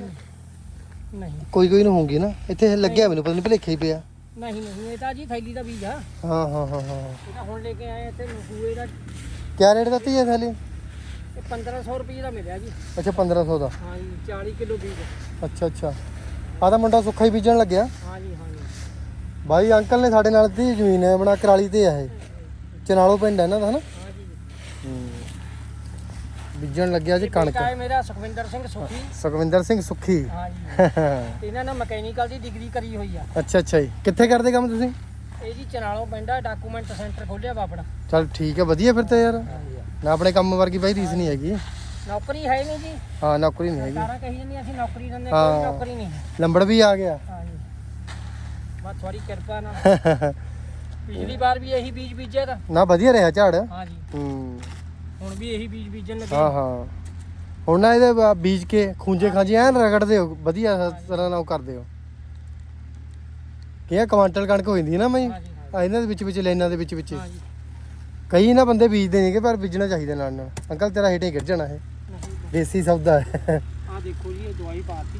ਨਹੀਂ। ਕੋਈ ਕੋਈ ਨੂੰ ਹੋਊਗੀ ਨਾ। ਇੱਥੇ ਲੱਗਿਆ ਮੈਨੂੰ ਪਤਾ ਨਹੀਂ ਭਲੇਖੇ ਹੀ ਪਿਆ। ਨਹੀਂ ਨਹੀਂ ਇਹ ਤਾਂ ਜੀ ਥੈਲੀ ਦਾ ਬੀਜ ਆ। ਹਾਂ ਹਾਂ ਹਾਂ ਹਾਂ। ਇਹ ਤਾਂ ਹੁਣ ਲੈ ਕੇ ਆਏ ਇੱਥੇ ਮਸੂਏ ਦਾ। ਕਿਆ ਰੇਟ ਦਿੱਤੀ ਹੈ ਥੈਲੀ? ਇਹ 1500 ਰੁਪਏ ਦਾ ਮਿਲਿਆ ਜੀ। ਅੱਛਾ 1500 ਦਾ। ਹਾਂ ਜੀ 40 ਕਿਲੋ ਬੀਜ। ਅੱਛਾ ਅੱਛਾ। ਆ ਤਾਂ ਮੁੰਡਾ ਸੁੱਖਾ ਹੀ ਬੀਜਣ ਲੱਗਿਆ। ਹਾਂ ਜੀ ਹਾਂ ਜੀ। ਬਾਈ ਅੰਕਲ ਨੇ ਸਾਡੇ ਨਾਲ ਦੀ ਜ਼ਮੀਨ ਹੈ ਬਣਾ ਕਰਾਲੀ ਤੇ ਆ ਇਹ। ਚਨਾਲੋ ਪਿੰਡ ਹੈ ਇਹਨਾਂ ਦਾ ਹਨਾ? ਹਾਂ। ਜੀ ਬੀਜਣ ਲੱਗਿਆ ਜੀ ਕਣਕ। ਕਾਇ ਮੇਰਾ ਸੁਖਵਿੰਦਰ ਸਿੰਘ ਸੁਖੀ। ਸੁਖਵਿੰਦਰ ਸਿੰਘ ਸੁੱਖੀ। ਹਾਂ ਜੀ ਇਹਨਾਂ ਨੇ ਮਕੈਨੀਕਲ ਦੀ ਡਿਗਰੀ ਕਰੀ ਹੋਈ ਆ। ਅੱਛਾ ਅੱਛਾ ਜੀ। ਕਿੱਥੇ ਕਰਦੇ ਕੰਮ ਤੁਸੀਂ? ਇਹ ਜੀ ਚਨਾਲੋਂ ਪਿੰਡਾ ਡਾਕੂਮੈਂਟ ਸੈਂਟਰ ਖੋਲਿਆ ਵਾ ਆਪਣਾ। ਚਲ ਠੀਕ ਹੈ ਵਧੀਆ ਫਿਰ ਤਾਂ ਯਾਰ। ਨਾ ਆਪਣੇ ਕੰਮ ਵਰਗੀ ਬਾਈ ਰੀਸ ਨਹੀਂ ਹੈਗੀ। ਨੌਕਰੀ ਹੈ ਨਹੀਂ ਜੀ। ਹਾਂ ਨੌਕਰੀ ਨਹੀਂ ਹੈਗੀ। ਸਾਰਾ ਕਹੀ ਜਾਂਦੀ ਅਸੀਂ ਨੌਕਰੀ ਦਿੰਦੇ ਹਾਂ। ਕੋਈ ਨੌਕਰੀ ਨਹੀਂ। ਲੰਬੜ ਵੀ ਆ ਗਿਆ। ਹਾਂ ਜੀ ਬਸ ਤੁਹਾਡੀ ਕਿਰਪਾ ਨਾਲ। ਪਿਛਲੀ ਵਾਰ ਵੀ ਇਹੀ ਬੀਜ ਬੀਜਿਆ ਤਾਂ। ਨਾ ਵਧੀਆ ਰਿਹਾ ਝਾੜ। ਹਾਂ ਜੀ ਹੂੰ। ਹੁਣ ਵੀ ਇਹੀ ਬੀਜ ਬੀਜਣ ਲੱਗੇ। ਹਾਂ ਹਾਂ। ਹੁਣ ਨਾ ਇਹਦੇ ਬ- ਬੀਜ ਕੇ ਖੂੰਜੇ ਖਾਂਜੇ ਐਨ ਰਗੜਦੇ ਹੋ ਵਧੀਆ ਤਰ੍ਹਾਂ ਨਾਲ ਉਹ ਕਰਦੇ ਹੋ। ਕਿਹਾ ਕੁਆਂਟਲ ਕਣਕ ਹੋ ਜਾਂਦੀ ਹੈ ਨਾ ਮੈਂ ਆ ਇਹਨਾਂ ਦੇ ਵਿੱਚ ਵਿੱਚ ਲਾਈਨਾਂ ਦੇ ਵਿੱਚ ਵਿੱਚ। ਕਈ ਨਾ ਬੰਦੇ ਬੀਜਦੇ ਨਹੀਂਗੇ ਪਰ ਬੀਜਣਾ ਚਾਹੀਦਾ ਨਾਲ ਨਾਲ। ਅੰਕਲ ਤੇਰਾ ਹੇਠੇ ਗਿਰ ਜਾਣਾ ਇਹ। ਦੇਸੀ ਸੌਦਾ ਹੈ ਆ ਦੇਖੋ ਜੀ ਇਹ ਦਵਾਈ ਪਾਤੀ।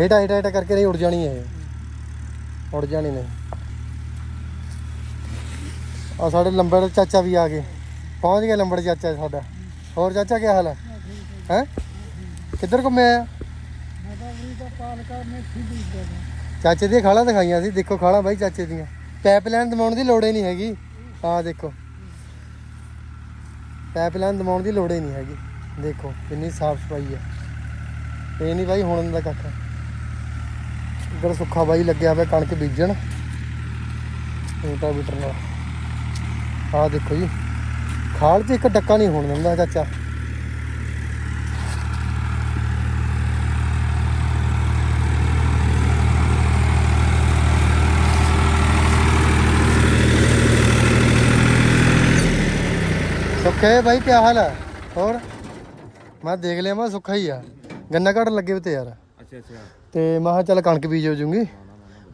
ਹੇਠਾ ਹੇਠਾ ਹੇਠਾ ਕਰਕੇ ਨਹੀਂ ਉੜ ਜਾਣੀ ਇਹ। ਉੜ ਜਾਣੀ ਨਹੀਂ। ਆ ਸਾਡੇ ਲੰਬੜ ਚਾਚਾ ਵੀ ਆ ਗਏ। ਪਹੁੰਚ ਗਿਆ ਲੰਬੜ ਚਾਚਾ ਸਾਡਾ। ਹੋਰ ਚਾਚਾ ਕੀ ਹਾਲ ਹੈ ਹੈ? ਕਿੱਧਰ ਘੁੰਮੇ ਆਇਆ ਚਾਚੇ ਦੀਆਂ ਖਾਲਾਂ ਦਿਖਾਈਆਂ ਸੀ। ਦੇਖੋ ਖਾਲਾਂ ਬਾਈ ਚਾਚੇ ਦੀਆਂ। ਪਾਈਪਲਾਈਨ ਦਮਾਉਣ ਦੀ ਲੋੜ ਹੀ ਨਹੀਂ ਹੈਗੀ। ਆਹ ਦੇਖੋ। ਪਾਈਪਲਾਈਨ ਦਮਾਉਣ ਦੀ ਲੋੜ ਹੀ ਨਹੀਂ ਹੈਗੀ। ਦੇਖੋ, ਕਿੰਨੀ ਸਾਫ਼ ਸਫ਼ਾਈ ਹੈ ਇਹ ਨਹੀਂ ਬਾਈ ਹੁਣ ਦਾ ਕੱਖ। ਇੱਧਰ ਸੁੱਖਾ ਬਾਈ ਲੱਗਿਆ ਪਿਆ ਕਣਕ ਬੀਜਣ। ਰੋਟਾ ਬੀਟਰ ਨਾਲ। ਆਹ ਦੇਖੋ ਜੀ। ਖਾਲ 'ਚ ਇੱਕ ਡੱਕਾ ਨਹੀਂ ਹੋਣ ਦਿੰਦਾ ਚਾਚਾ। ਸੁੱਖੇ ਬਾਈ ਕੀ ਹਾਲ ਹੈ? ਹੋਰ? ਮੈਂ ਦੇਖ ਲਿਆ, ਮੈਂ ਸੁੱਖਾ ਹੀ ਆ। ਗੰਨਾ ਘੜ ਲੱਗੇ ਵੇ ਤੇ ਯਾਰ। ਅੱਛਾ ਅੱਛਾ। ਤੇ ਮੈਂ ਕਿਹਾ ਚੱਲ ਕਣਕ ਬੀਜ ਹੋ ਜੂਗੀ।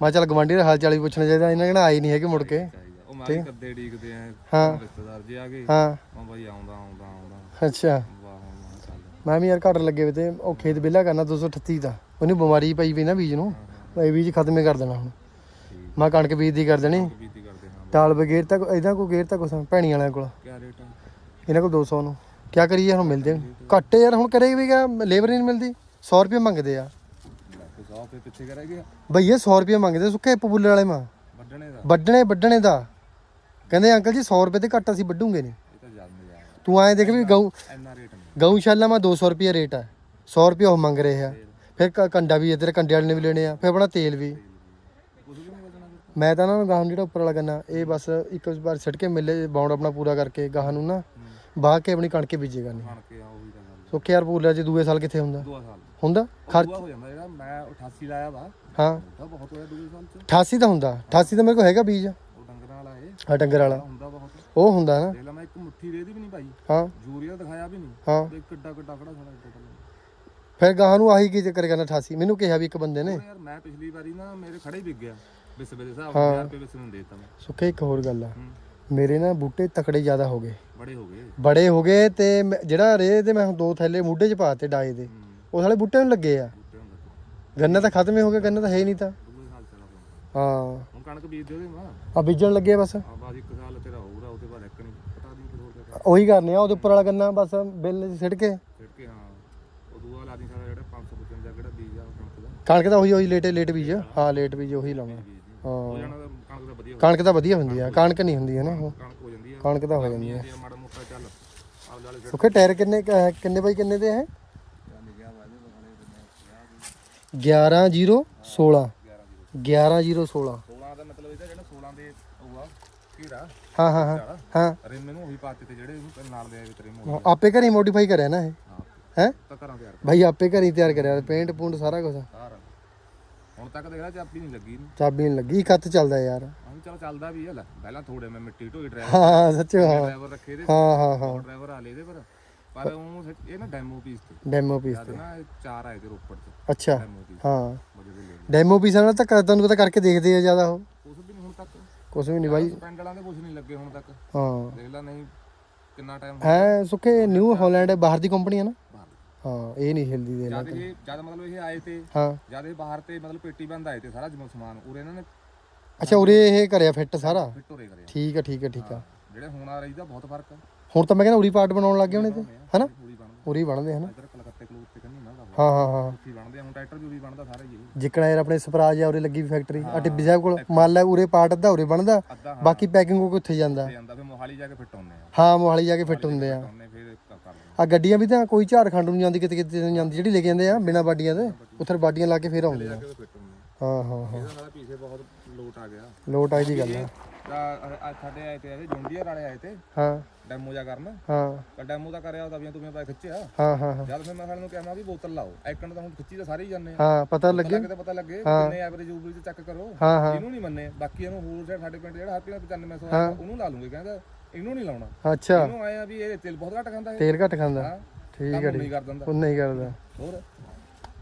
ਮੈਂ ਚੱਲ ਗਵਾਂਢੀ ਦਾ ਹਾਲ ਚਾਲ ਵੀ ਪੁੱਛਣਾ ਚਾਹੀਦਾ ਇਹਨਾਂ ਕਿਹੜਾ ਆਏ ਨਹੀਂ ਹੈਗੇ ਮੁੜ ਕੇ। ਉਹ ਮੈਂ ਕੱਦੇ ਡੀਕਦੇ ਆ ਹਾਂ। ਰਿਸ਼ਤੇਦਾਰ ਜੀ ਆ ਗਏ। ਹਾਂ। ਮੈਂ ਬਾਈ ਆਉਂਦਾ ਆਉਂਦਾ ਆਉਂਦਾ। ਅੱਛਾ। ਵਾਹ ਵਾਹ ਚੱਲ। ਮੈਂ ਵੀ ਯਾਰ ਘੜ ਲੱਗੇ ਵੇ ਤੇ ਉਹ ਖੇਤ ਵਿਹਲਾ ਕਰਨਾ 238 ਦਾ। ਉਹਨੂੰ ਬਿਮਾਰੀ ਪਈ ਵੀ ਨਾ ਬੀਜ ਨੂੰ। ਇਹ ਬੀਜ ਖਤਮ ਹੀ ਕਰ ਦੇਣਾ ਹੁਣ। ਮੈਂ ਕਣਕ ਬੀਜ ਦੀ ਕਰ ਦੇਣੀ। ਬੀਤੀ ਕਰਦੇ ਹਾਂ ਟਾਲ ਬਗੇਰ ਤੱਕ ਇਹਦਾ ਕੋਈ ਗੇਰ ਤੱਕ ਭੈਣੀ ਵਾਲਿਆਂ ਕੋਲ। ਕਿਆ ਰੇਟ ਆ? ਇਹਨਾਂ ਕੋਲ 200 ਨੂੰ। ਕੀ ਕਰੀਏ ਹੁਣ ਮਿਲਦੇ ਨੀ। ਘੱਟ ਯਾਰ ਹੁਣ ਕਰੇ ਵੀ ਕਿਆ ਲੇਬਰ ਨਹੀਂ ਮਿਲਦੀ। 100 ਰੁਪਏ ਮੰਗਦੇ ਆ। ਤੇ 100 ਰੁਪਏ ਪਿੱਛੇ ਕਰਾ ਗਿਆ ਭਈਏ 100 ਰੁਪਏ ਮੰਗਦੇ ਸੁੱਕੇ ਪਪੂਲੇ ਵਾਲੇ ਮਾਂ। ਵੱਢਣੇ ਦਾ। ਵੱਢਣੇ ਵੱਢਣੇ ਦਾ। ਕਹਿੰਦੇ ਅੰਕਲ ਜੀ 100 ਰੁਪਏ ਤੇ ਘੱਟ ਅਸੀਂ ਵੱਢੂਗੇ ਨਹੀਂ। ਇਹ ਤਾਂ ਐਂ ਦੇਖ ਵੀ ਗਊ ਇੰਨਾ ਰੇਟ ਨਹੀਂ। ਗਊਸ਼ਾਲਾ ਮਾ 200 ਰੁਪਏ ਰੇਟ ਹੈ 100 ਰੁਪਏ ਉਹ ਮੰਗ ਰਹੇ ਆ। ਫਿਰ ਕ- ਕੰਡਾ ਵੀ ਇੱਧਰ ਕੰਡੇ ਵਾਲੇ ਨੇ ਵੀ ਲੈਣੇ ਆ। ਫਿਰ ਆਪਣਾ ਤੇਲ ਵੀ। ਕੁਝ ਵੀ। ਨਹੀਂ ਬਚਣਾ ਫਿਰ? ਮੈਂ ਤਾਂ ਨਾ ਗਾਹਾਂ ਜਿਹੜਾ ਉੱਪਰ ਵਾਲਾ ਗੰਨਾ ਇਹ ਬਸ ਇੱਕ ਵਾਰ ਛੱਡ ਕੇ ਮੇਲੇ ਬਾਉਂਡ ਆਪਣਾ ਪੂਰਾ ਕਰਕੇ ਗਾਹਾਂ ਨੂੰ ਨਾ ਬਾਹ ਕੇ ਆਪਣੀ ਕਣਕੇ ਬੀਜੇਗਾ ਨਹੀਂ। ਬਣ ਕੇ ਆ ਉਹੀ ਤਾਂ ਗੱਲ ਸੁੱਕੇ ਯਾਰ ਪੂਲਾ ਚ ਦੂਏ ਸਾਲ ਕਿੱਥੇ ਹੁੰਦਾ? ਦੂਆ ਸਾਲ। ਹੁੰਦਾ? ਖਰਚ ਹੋ ਜਾਂਦਾ ਜਿਹੜਾ ਮੈਂ 88 ਲਾਇਆ ਵਾ। ਹਾਂ। ਬਹੁਤ ਹੋਇਆ ਦੂਏ ਸਾਲ ਚ। 88 ਤਾਂ ਹੁੰਦਾ। 88 ਤਾਂ ਮੇਰੇ ਕੋਲ ਹੈਗਾ ਬੀਜ। ਉਹ ਡੰਗਰਾਂ ਵਾਲਾ ਇਹ। ਆ ਡੰਗਰ ਵਾਲਾ। ਹੁੰਦਾ ਬਹੁਤ। ਉਹ ਹੁੰਦਾ ਨਾ। ਦੇਖ ਲਾ ਮੈਂ ਇੱਕ ਮੁੱਠੀ ਰੇਹ ਦੀ ਵੀ ਨਹੀਂ ਪਾਈ ਹਾਂ। ਯੂਰੀਆ ਦਿਖਾਇਆ ਵੀ ਨਹੀਂ। ਹਾਂ। ਤੇ ਕਿੱਡਾ ਕਿੱਡਾ ਖੜਾ ਸਾਡਾ ਇੱਡਾ ਇੱਡਾ। ਫਿਰ ਗਾਹਾਂ ਨੂੰ ਆਹੀ ਕੀ ਚੱਕਰ ਕਰਨਾ 88 ਮੈਨੂੰ ਕਿਹਾ ਵੀ ਇੱਕ ਬੰਦੇ ਨੇ। ਯਾਰ ਮੈਂ ਪਿਛਲੀ ਵਾਰੀ ਨਾ ਮੇਰੇ ਖੜੇ ਹੀ ਵਿਕ ਗਿਆ। ਬਿਸਵੇ ਦੇ ਹਿਸਾਬ ਨਾਲ 1000 ਰੁਪਏ ਬਿਸਵੇ ਨੂੰ ਦੇ ਦਿੱਤਾ ਮੈਂ। ਸੁੱਕੇ ਇੱਕ ਹੋਰ ਗੱਲ ਆ। ਮੇਰੇ ਨਾ ਬੂਟੇ ਤਕੜੇ ਜ਼ਿਆਦਾ ਹੋ ਗਏ। ਬੜੇ ਹੋ ਗਏ। ਬੜੇ ਹੋ ਗਏ ਤੇ ਜਿਹੜਾ ਰੇ ਤੇ ਮੈਂ ਦੋ ਥੈਲੇ ਮੁੱਢੇ 'ਚ ਪਾਤੇ ਡਾਏ ਦੇ। ਉਹ ਸਾਲੇ ਬੂਟਿਆਂ ਨੂੰ ਲੱਗੇ ਆ। ਬੂਟੇ ਗੰਨਾ ਤਾਂ ਖਤਮ ਹੀ ਹੋ ਗਿਆ ਗੰਨਾ ਤਾਂ ਹੈ ਹੀ ਨਹੀਂ ਤਾਂ। ਹਾਂ। ਹੁਣ ਕਣਕ ਬੀਜ ਦੇ ਉਹਦੇ ਮਾਂ। ਆ ਬੀਜਣ ਲੱਗੇ ਬਸ। ਆ ਬਾਅਦ ਇੱਕ ਸਾਲ ਤੇਰਾ ਹੋਊਗਾ ਉਹਦੇ ਬਾਅਦ ਇੱਕ ਨਹੀਂ ਪਤਾ ਨਹੀਂ ਫਿਰ ਹੋਰ ਕਿਆ ਕਰ ਉਹੀ ਕਰਨੇ ਆ ਉਹਦੇ ਉੱਪਰ ਵਾਲਾ ਗੰਨਾ ਬਸ ਬਿੱਲ ਸਿੱਟ ਕੇ। ਫਿਰ ਕੇ ਹਾਂ। ਉਹ ਦੂਆ ਲਾ ਦੀ ਸਾਰਾ ਜਿਹੜਾ 555 ਕਿਹੜਾ ਬੀਜ ਆ ਉਹ ਕਣਕ ਦਾ। ਕਣਕ ਤਾਂ ਉਹੀ ਉਹੀ ਲੇਟ ਲੇਟ ਬੀਜ ਹਾਂ ਲੇਟ ਬੀਜ ਉਹੀ ਲਾਉਣਾ ਹਾਂ। ਹੋ ਜਾਣਾ ਤਾਂ ਕਣਕ ਦਾ ਵਧੀਆ ਕਣਕ ਤਾਂ ਵਧੀਆ ਹੁੰਦੀ ਆ ਕਣਕ ਨਹੀਂ ਹੁੰਦੀ ਹੈ ਨਾ ਉਹ। ਕਣਕ ਹੋ ਜਾਂਦੀ ਆ। ਕਣਕ ਤਾਂ ਹੋ ਜਾਂਦੀ ਆ। ਜੇ ਮਾੜਾ ਮੋਟਾ ਚੱਲ। ਆਪ ਜਾਲੇ ਸੁੱਕੇ ਟਾਇਰ ਕਿੰਨੇ ਕੁ ਹੈ? ਕਿੰਨੇ ਬਾਈ ਕਿੰਨੇ ਦੇ ਹੈ 11016 11016 16 ਦਾ ਮਤਲਬ ਇਹਦਾ ਜਿਹੜਾ 16 ਦੇ ਹੋਊਗਾ ਘੇਰਾ। ਹਾਂ ਹਾਂ ਹਾਂ ਹਾਂ। ਰਿਮ ਇਹਨੂੰ ਉਹੀ ਪਾਤੇ ਤੇ ਜਿਹੜੇ ਇਹਨੂੰ ਨਾਲ ਦੇ ਆਏ ਤੇ ਰਿਮ ਹਾਂ, ਆਪੇ ਘਰੀ ਮੋਡੀਫਾਈ ਕਰਿਆ ਨਾ ਇਹ। ਹਾਂ ਹੈ? ਤਾਂ ਘਰਾਂ ਤਿਆਰ ਭਾਈ ਆਪੇ ਘਰੀ ਤਿਆਰ ਕਰਿਆ। ਪੇਂਟ ਪੂੰਟ ਸਾਰਾ ਕੁਝ ਸਾਰਾ। ਹੁਣ ਤੱਕ ਦੇਖ ਲੈ ਚਾਬੀ ਨਹੀਂ ਲੱਗੀ ਇਹਨੂੰ। ਚਾਬੀ ਨਹੀਂ ਲੱਗੀ ਕੱਤ ਚੱਲਦਾ ਯਾਰ। ਚਲ ਚੱਲਦਾ ਵੀ ਹੈ ਲੈ। ਪਹਿਲਾਂ ਥੋੜੇ ਮੈਂ ਮਿੱਟੀ ਢੋਈ ਡਰਾਈਵਰ ਹਾਂ ਸੱਚੋ। ਹਾਂ ਡਰਾਈਵਰ ਰੱਖੇ ਦੇ ਹਾਂ ਹਾਂ ਹਾਂ। ਡਰਾਈਵਰ ਆ ਲਏ ਦੇ ਪਰ। ਪਰ ਉਹ ਸਿ- ਇਹ ਨਾ ਡੈਮੋ ਪੀਸ ਤੇ। ਡੈਮੋ ਪੀਸ ਜਦ ਨਾ ਇਹ ਚਾਰ ਆਏ ਤੇ ਰੋਪੜ ਚ ਅੱਛਾ ਡੈਮੋ ਪੀਸ ਹਾਂ। ਮਜੇ ਦੇ ਲੈ ਡੈਮੋ ਪੀਸ ਨਾਲ ਤਾਂ ਕਰ- ਤੁਹਾਨੂੰ ਪਤਾ ਕਰਕੇ ਦੇਖਦੇ ਆ ਜ਼ਿਆਦਾ ਉਹ। ਕੁਛ ਵੀ ਨਹੀਂ ਹੁਣ ਤੱਕ। ਕੁਝ ਵੀ ਨਹੀਂ ਬਾਈ। ਪੈਂਡਲਾਂ ਦੇ ਕੁਛ ਨਹੀਂ ਲੱਗੇ ਹੁਣ ਤੱਕ। ਹਾਂ। ਦੇਖ ਲੈ ਨਹੀਂ ਕਿੰਨਾ ਟਾਈਮ ਹੈ ਸੁੱਕੇ ਨਿਊ ਹਾਲੈਂਡ ਬਾਹਰ ਦੀ ਕੰਪਨੀ ਹੈ ਨਾ? ਬਾਹਰ। ਹਾਂ ਇਹ ਨਹੀਂ ਹਿਲਦੀ ਦੇ ਨਾਲ ਜਦ ਇਹ ਜਦ ਮਤਲਬ ਇਹ ਆਏ ਤੇ ਹਾਂ। ਜਦ ਇਹ ਬਾਹਰ ਤੇ ਮਤਲਬ ਪੇਟੀ ਬੰਦ ਆਏ ਤੇ ਸਾਰਾ ਜਮ ਸਮਾਨ ਉਰੇ ਇਹਨਾਂ ਨੇ ਅੱਛਾ ਉਰੇ ਇਹ ਕਰਿਆ ਫਿੱਟ ਸਾਰਾ? ਕਰਿਆ। ਠੀਕ ਆ ਠੀਕ ਆ ਠੀਕ ਆ। ਜਿਹੜੇ ਹੁਣ ਆ ਰਹੀ ਦਾ ਬਹੁਤ ਫ਼ਰਕ ਆ। ਹੁਣ ਤਾਂ ਮੈਂ ਕਹਿੰਦਾ ਉਰੀ ਪਾਰਟ ਬਣਾਉਣ ਲੱਗ ਗਏ ਹੋਣੇ ਤੇ ਹਨਾ? ਉਰੀ ਬਣਦੇ ਹਨਾ? ਇਧਰ ਕਲਕੱਤੇ ਕਲੂਤੇ ਕੰਨੀ ਨਾ ਦਾ ਹਾਂ ਹਾਂ ਹਾਂ। ਉੱਥੇ ਹੀ ਬਣਦੇ ਆ, ਹੁਣ ਟਰੈਕਟਰ ਵੀ ਉਰੀ ਬਣਦਾ ਸਾਰਾ ਹੀ ਇਹ। ਜਿੱਕਣਾ ਯਾਰ ਆਪਣੇ ਸਪਰਾਜ ਆ ਉਰੇ ਲੱਗੀ ਫੈਕਟਰੀ ਆ ਟਿੱਬੀ ਸਾਹਿਬ ਕੋਲ ਮੰਨ ਲੈ ਉਰੇ ਪਾਰਟ ਅੱਧਾ ਉਰੇ ਬਣਦਾ ਬਾਕੀ ਪੈਕਿੰਗ ਉਹ ਕਿੱਥੇ ਜਾਂਦਾ। ਤੇ ਜਾਂਦਾ ਫਿਰ ਮੋਹਾਲੀ ਜਾ ਕੇ ਫਿੱਟ ਆਉਂਦੇ ਆ। ਹਾਂ ਮੋਹਾਲੀ ਜਾ ਕੇ ਫਿੱਟ ਹੁੰਦੇ ਆ। ਆ ਗੱਡੀਆਂ ਵੀ ਤਾਂ ਕੋਈ ਝਾਰਖੰਡ ਨੂੰ ਜਾਂਦੀ ਕਿਤੇ ਕਿਤੇ ਨੂੰ ਜਾਂਦੀ ਜਿਹੜੀ ਲੈ ਕੇ ਜਾਂਦੇ ਆ ਬਿਨਾ ਬਾਡੀਆਂ ਦੇ ਉੱਥੇ ਬਾਡੀਆਂ ਲਾ ਕੇ ਫੇਰ ਆਉਂਦੇ ਆ। ਹਾਂ ਹਾਂ ਹਾਂ। ਇਹਦਾ ਬਹੁਤ ਲੋਟ ਆ ਗਿਆ। ਲੋਟ ਆਈ ਦੀ ਗੱਲ। ਆ ਸਾਡੇ ਆਏ ਤੇ ਜੁੰਡੀਅਰ ਵਾਲੇ ਆਏ ਤੇ। ਹਾਂ। ਡੈਮੋ ਜਾ ਕਰਨ। ਹਾਂ। ਤਾਂ ਡੈਮੋ ਦਾ ਕਰਿਆ ਤਵੀਆਂ ਤੁਮੀਆਂ ਪਾ ਖਿੱਚਿਆ। ਹਾਂ ਹਾਂ ਹਾਂ। ਜਦ ਫਿਰ ਮੈਂ ਸਾਨੂੰ ਕਿਹਾ ਮੈਂ ਵੀ ਬੋਤਲ ਲਾਓ। ਐਕਣ ਤਾਂ ਹੁਣ ਖਿੱਚੀ ਤਾਂ ਸਾਰੇ ਹੀ ਜਾਂਦੇ ਆ। ਹਾਂ ਪਤਾ ਲੱਗੇ ਲੱਗੇ। ਤਾਂ ਪਤਾ ਲੱਗੇ ਕਿੰਨੇ ਐਵਰੇਜ ਉਵਰੇਜ ਚੈੱਕ ਕਰੋ। ਹਾਂ ਹਾਂ। ਇਹਨੂੰ ਨਹੀਂ ਮੰਨੇ। ਬਾਕੀ ਇਹਨੂੰ ਹੋਰ ਜਿਹੜਾ ਸਾਡੇ ਪਿੰਡ ਜਿਹੜਾ ਹਰਪੀ 9500 ਆ ਉਹਨੂੰ ਲਾ ਲੂੰਗੇ ਕਹਿੰਦਾ ਇਹਨੂੰ ਨਹੀਂ ਲਾਉਣਾ। ਅੱਛਾ। ਇਹਨੂੰ ਆਏ ਆ ਵੀ ਇਹ ਤੇਲ ਬਹੁਤ ਘੱਟ ਖਾਂਦਾ ਇਹ। ਤੇਲ ਘੱਟ ਖਾਂਦਾ। ਹਾਂ। ਠੀਕ ਕੰਮ ਹੈ ਨਹੀਂ ਕਰ ਦਿੰਦਾ। ਉਹ ਨਹੀਂ ਕਰਦਾ ਹੋਰ?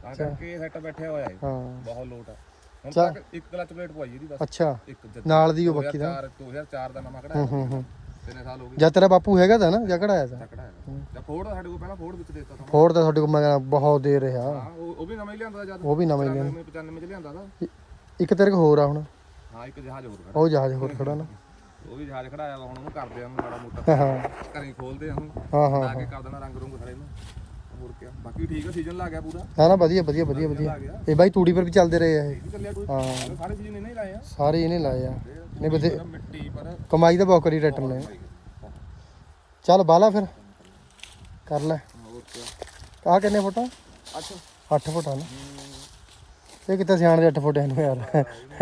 ਤਾਂ ਕਰਕੇ ਸੈੱਟ ਬੈਠਿਆ ਹੋਇਆ ਹੈ ਹਾਂ। ਬਹੁਤ ਲੋਟ ਆ। ਹੁਣ ਤੱਕ ਇੱਕ ਕਲਚ ਪਲੇਟ ਪਵਾਈ ਇਹਦੀ ਬਸ। ਅੱਛਾ। ਇੱਕ ਜੱਦ ਨਾਲ ਦੀ ਉਹ ਬੱਕੀ ਦਾ। 2004 2004 ਦਾ ਨਵਾਂ ਕਢਾਇਆ ਹੂੰ ਹੂੰ। ਤਿੰਨ ਸਾਲ ਹੋ ਗਏ। ਜਾਂ ਤੇਰਾ ਬਾਪੂ ਹੈਗਾ ਤਾਂ ਨਾ ਜਾਂ ਕਢਾਇਆ ਤਾਂ। ਤਕੜਾ ਹੈ ਫੋੜ ਦਾ ਸਾਡੇ ਕੋਲ ਪਹਿਲਾਂ ਫੋੜ ਵਿੱਚ ਦੇਤਾ ਤਾਂ ਫੋਰਡ ਤਾਂ ਤੁਹਾਡੇ ਕੋਲ ਮੈਂ ਕਹਿੰਦਾ ਬਹੁਤ ਦੇ ਰਿਹਾ। ਹਾਂ ਉਹ ਉਹ ਵੀ ਨਵਾਂ ਹੀ ਲਿਆਂਦਾ ਜਦ। ਉਹ ਵੀ ਨਵਾਂ ਹੀ ਲਿਆ 95 ਚ ਲਿਆਂਦਾ ਦਾ ਇੱਕ ਤੇਰੇ ਕੋਲ ਹੋਰ ਆ ਹੁਣ। ਹਾਂ ਇੱਕ ਜਹਾਜ਼ ਹੋਰ ਖੜਾ। ਉਹ ਜਹਾਜ਼ ਹੋਰ ਖੜਾ ਨਾ। ਉਹ ਵੀ ਜਹਾਜ਼ ਖੜਾਇਆ ਵਾ ਹੁਣ ਉਹਨੂੰ ਕਰਦੇ ਆ ਮਾੜਾ ਮੋਟਾ। ਹਾਂ। ਘਰੇ ਖੋਲਦੇ ਆ ਹੁਣ ਹਾਂ ਹਾਂ ਲਾ ਕੇ ਕਰ ਦੇਣਾ ਰੰਗ ਰੁੰਗ ਖੜੇ ਨੂੰ। ਹੋਰ ਕੀ ਬਾਕੀ ਠੀਕ ਆ ਸੀਜ਼ਨ ਲਾ ਗਿਆ ਪੂਰਾ। ਨਾ ਨਾ ਵਧੀਆ ਵਧੀਆ ਵਧੀਆ ਵਧੀਆ। ਗਿਆ। ਇਹ ਬਾਈ ਤੂੜੀ ਪਰ ਵੀ ਚੱਲਦੇ ਰਹੇ ਆ ਇਹ। ਇਹ ਵੀ ਚੱਲਿਆ ਕੋਈ ਹਾਂ। ਸਾਰੇ ਸੀਜ਼ਨ ਇਹਨੇ ਹੀ ਲਾਏ ਆ। ਸਾਰੇ ਇਹਨੇ ਲਾਏ ਆ। ਨਹੀਂ ਬਥੇ ਮਿੱਟੀ ਪਰ ਕਮਾਈ ਤਾਂ ਬਹੁਤ ਕਰੀ ਟਰੈਕਟਰ ਨੇ। ਚੱਲ ਬਾਲਾ ਫਿਰ। ਕਰ ਲੈ। ਆਹ ਕਿੰਨੇ ਫੁੱਟ ਆ? ਅੱਛਾ 8 ਫੁੱਟ ਆ ਨਾ। ਇਹ ਕਿਤੇ ਸਿਆਣ ਦੇ 8 ਫੁੱਟ ਇਹਨੂੰ ਯਾਰ।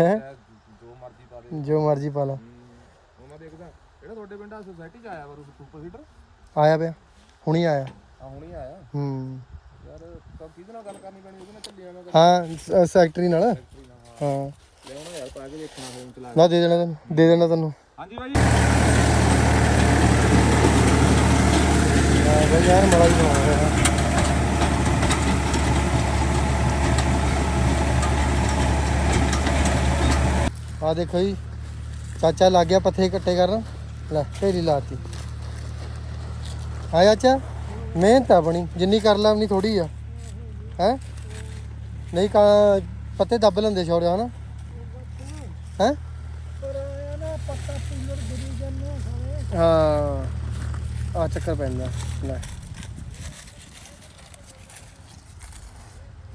ਹੈ? ਜੋ ਮਰਜ਼ੀ ਪਾ ਲਾ। ਉਹ ਮੈਂ ਦੇਖਦਾ ਜਿਹੜਾ ਤੁਹਾਡੇ ਪਿੰਡ ਆ ਸੋਸਾਇਟੀ ਚ ਆਇਆ ਸੁਪਰ ਪਿਆ। ਹੁਣੀ ਆਇਆ। ਆ ਹੁਣੀ ਆਇਆ? ਹੂੰ। ਯਾਰ ਕਬ ਕਿਹਦੇ ਨਾਲ ਗੱਲ ਕਰਨੀ ਪੈਣੀ? ਉਹਦੇ ਨਾਲ ਚੱਲੀ ਜਾਣਾ ਹਾਂ ਸੈਕਟਰੀ ਨਾਲ। ਹਾਂ। ਲੈਣਾ ਯਾਰ ਪਾ ਕੇ ਦੇਖਣਾ ਫੋਨ ਚਲਾ ਨਾ ਦੇ ਦੇਣਾ ਤੈਨੂੰ। ਦੇ ਦੇਣਾ ਤੈਨੂੰ। ਹਾਂਜੀ ਭਾਈ ਹਾਂ ਯਾਰ, ਮੜਾ ਹੀ ਬਣਾਉਣਾ ਹੈ ਆ ਦੇਖੋ ਜੀ, ਚਾਚਾ ਲੱਗ ਗਿਆ ਪੱਥੇ ਇਕੱਠੇ ਕਰਨ। ਲੈ, ਢੇਰੀ ਲਾਤੀ। ਆ ਚਾਚਾ? ਮਿਹਨਤ ਆ ਬਣੀ, ਜਿੰਨੀ ਕਰ ਲਾ, ਉਨੀ ਥੋੜੀ ਆ। ਹੈ? ਨਹੀਂ ਕਾ ਪੱਤੇ ਦੱਬ ਲੈਂਦੇ ਛੋੜੇ ਹਨਾ? ਹੈ? ਹਾਂ। ਆ ਚੱਕਰ ਪੈਂਦਾ। ਲੈ।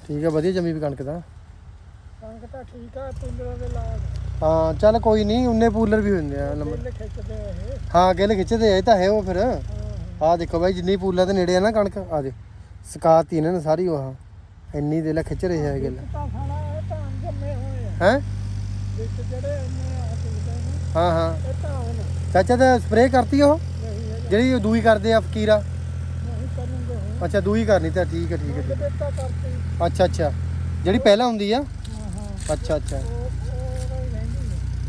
ਠੀਕ ਆ ਵਧੀਆ ਜੰਮੀ ਵੀ ਕਣਕ ਦਾ ਕਣਕ ਤਾਂ ਠੀਕ ਆ ਪੁੰਦਰਾਂ ਦੇ ਲਾਗ। ਹਾਂ ਚੱਲ ਕੋਈ ਨਹੀਂ ਉਨੇ ਪੂਲਰ ਵੀ ਹੁੰਦੇ ਆ ਖਿੱਚਦੇ ਆ ਇਹ। ਹਾਂ ਗਿੱਲ ਖਿੱਚਦੇ ਆ ਇਹ ਤਾਂ ਹੈ ਉਹ ਫਿਰ। ਆਹ ਦੇਖੋ ਬਾਈ ਜਿੰਨੀ ਪੂਲਾਂ ਦੇ ਨੇੜੇ ਆ ਨਾ ਕਣਕ ਆ ਦੇ ਸਕਾਤੀ ਇਹਨਾਂ ਨੇ ਸਾਰੀ ਉਹ ਇੰਨੀ ਦੇ ਲੈ ਖਿੱਚ ਰਿਹਾ ਹੈ ਗੱਲ ਤਾਂ ਤਾਂ ਆ। ਹੈ? ਆ ਹਾਂ ਹਾਂ। ਤਾਂ ਚਾਚਾ ਤੇ ਸਪਰੇਅ ਕਰਤੀ ਉਹ? ਜਿਹੜੀ ਦੂਈ ਕਰਦੇ ਆ ਫਕੀਰਾ? ਅੱਛਾ, ਦੂਈ ਕਰਨੀ ਤਾਂ ਠੀਕ ਹੈ ਠੀਕ ਹੈ, ਠੀਕ ਅੱਛਾ ਅੱਛਾ। ਜਿਹੜੀ ਪਹਿਲਾਂ ਹੁੰਦੀ ਆ? ਅੱਛਾ ਅੱਛਾ।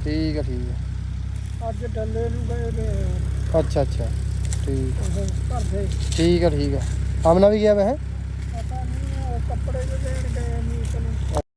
ਠੀਕ ਹੈ ਠੀਕ ਹੈ। ਅੱਜ ਡੱਲੇ ਨੂੰ ਗਏ ਨੇ ਅੱਛਾ ਅੱਛਾ। ਠੀਕ। ਉਹ ਘਰ ਠੀਕ ਹੈ ਠੀਕ ਹੈ। ਆਮਨਾ ਵੀ ਗਿਆ ਵੈ ਪਤਾ ਨਹੀਂ ਉਹ ਕੱਪੜੇ ਜਿਹੇ ਦੇਣ ਗਏ ਮੀਤ ਨੂੰ